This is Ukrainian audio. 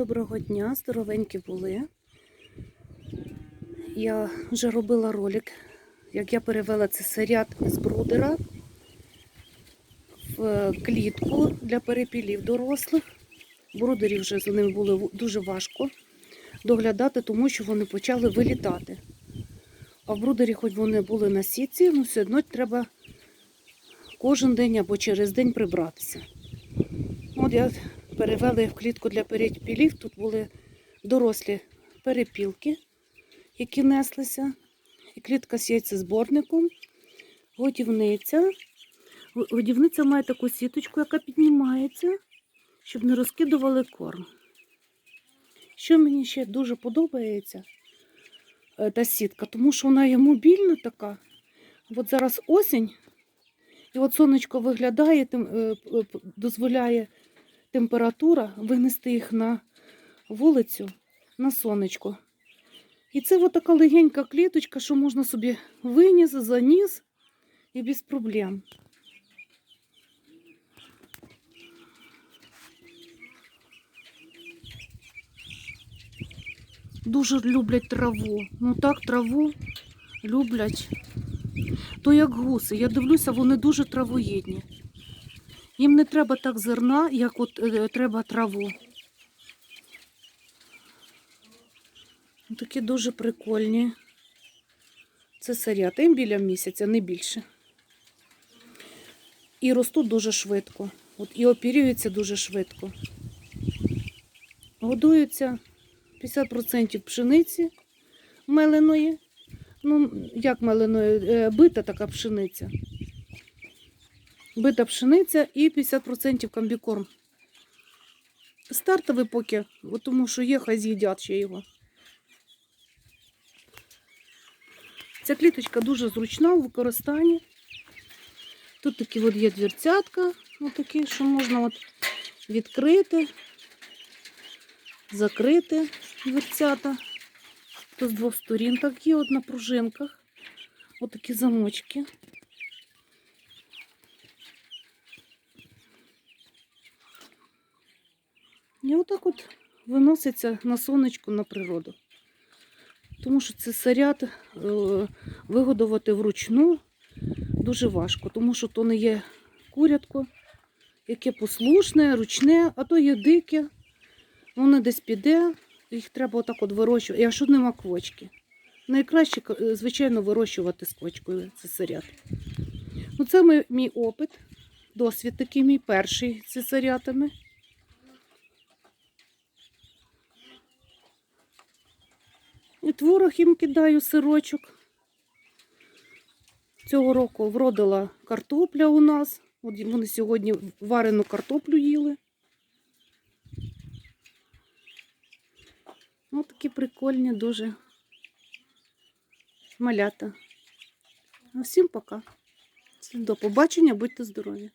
доброго дня, здоровенькі були. Я вже робила ролик, як я перевела цей серіат з брудера в е, клітку для перепілів дорослих. Брудерів вже за ними було дуже важко доглядати, тому що вони почали вилітати. А в брудері, хоч вони були на сітці, ну все одно треба кожен день або через день прибратися. От я перевели в клітку для перепілів. Тут були дорослі перепілки, які неслися. І клітка з яйцезборником, годівниця. Годівниця має таку сіточку, яка піднімається, щоб не розкидували корм. Що мені ще дуже подобається, е, та сітка, тому що вона є мобільна така. От зараз осінь, і от сонечко виглядає, е, дозволяє температура винести їх на вулицю, на сонечко. І це от така легенька кліточка, що можна собі виніс, заніс і без проблем. Дуже люблять траву. Ну так, траву люблять. То як гуси. Я дивлюся, вони дуже травоїдні. Їм не треба так зерна, як от е, треба траву. Такі дуже прикольні. Це сарята. Їм біля місяця, не більше. І ростуть дуже швидко. От і опірюються дуже швидко. Годуються 50% пшениці меленої. Ну, як меленої, Е, бита така пшениця. Бита пшениця і 50% комбікорм. Стартовий поки, тому що є, хай з'їдять ще його. Ця кліточка дуже зручна у використанні. Тут такі от є дверцятка, отакі, що можна от відкрити, закрити дверцята. То з двох сторін так є от на пружинках. Отакі замочки. І отак от виноситься на сонечко на природу. Тому що це саряд е, вигодувати вручну дуже важко, тому що то не є курятко, яке послушне, ручне, а то є дике, воно десь піде, їх треба отак от вирощувати. Якщо нема квочки. Найкраще, е, звичайно, вирощувати з квочкою, це саряд. Ну, це мій опит, досвід такий мій перший з цесарятами. І творог їм кидаю сирочок. Цього року вродила картопля у нас. От вони сьогодні варену картоплю їли. Ось такі прикольні дуже малята. А всім пока. До побачення, будьте здорові!